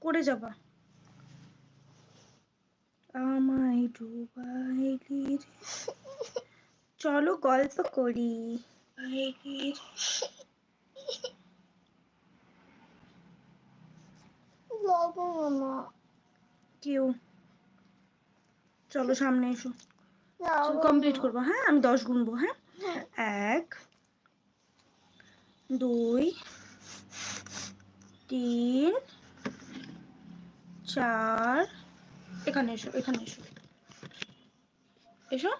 করে যাবা। আমায় ডুবাইলি চলো গল্প করি। কেউ? চলো সামনে এসো। কমপ্লিট করব হ্যাঁ? আমি দশ গুনবো হ্যাঁ। এক দুই, তিন, চার, এখানে এসো এখানে এসো। এসো।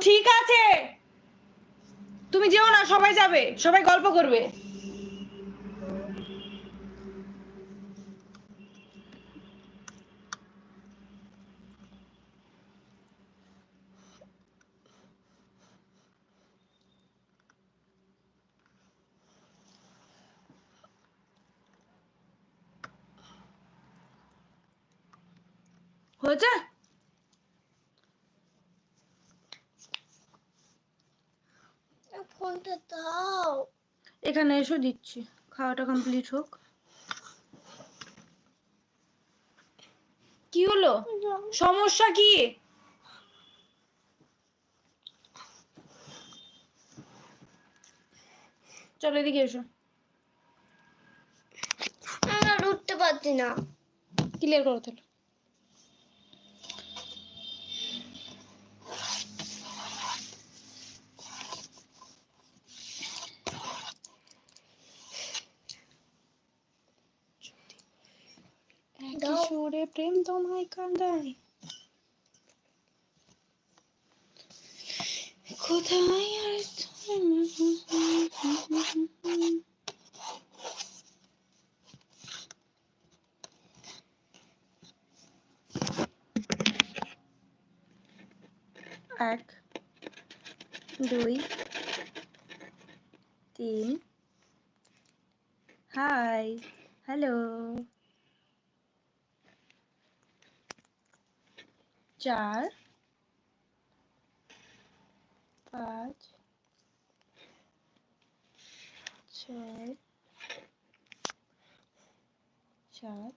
ঠিক আছে। তুমি যেও না, সবাই যাবে, সবাই গল্প করবে। হয়েছে? ফোনটা দাও। এখানে এসো দিচ্ছি। খাওয়াটা কমপ্লিট হোক। কি হলো? সমস্যা কি? চলো এদিকে এসো। আমি আর উঠতে পারছি না। ক্লিয়ার করো তাহলে। কিশোরে প্রেম তোমায় কান্দায় কোথায় আর এক দুই তিন। Hi hello. চার পাঁচ ছয় সাত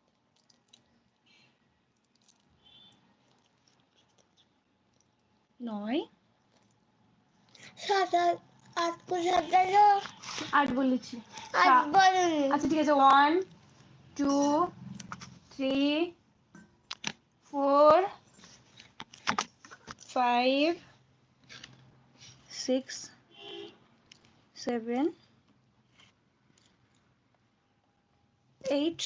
নয়। সাত আট আট আট বলেছি। আচ্ছা ঠিক আছে। One two three four five six seven eight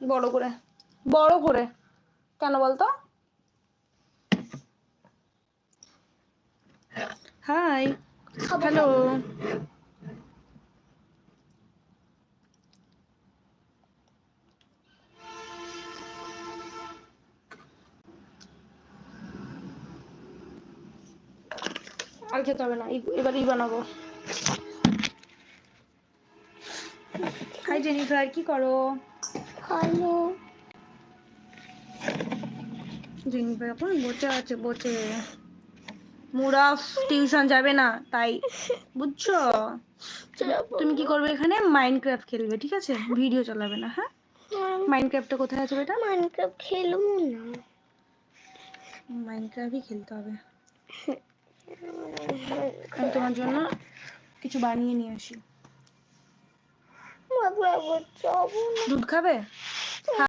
বড় করে বড় করে। কেন বলতো? হাই হ্যালো আর খেতে হবে না এবার ই বানাবো। হাই জেনিফার কি করো? হ্যালো জেনিফার এখন বসে আছে বসে। মুরাফ টিউশন যাবে না তাই। বুঝছ? তুমি কি করবে এখানে? মাইনক্রাফট খেলবে ঠিক আছে? ভিডিও চালাবে না হ্যাঁ? মাইনক্রাফটটা কোথায় আছে বেটা? মাইনক্রাফট খেলব না। মাইনক্রাফটই খেলতে হবে। আমি তোমার জন্য কিছু বানিয়ে নিয়ে আসি। দুধ খাবে?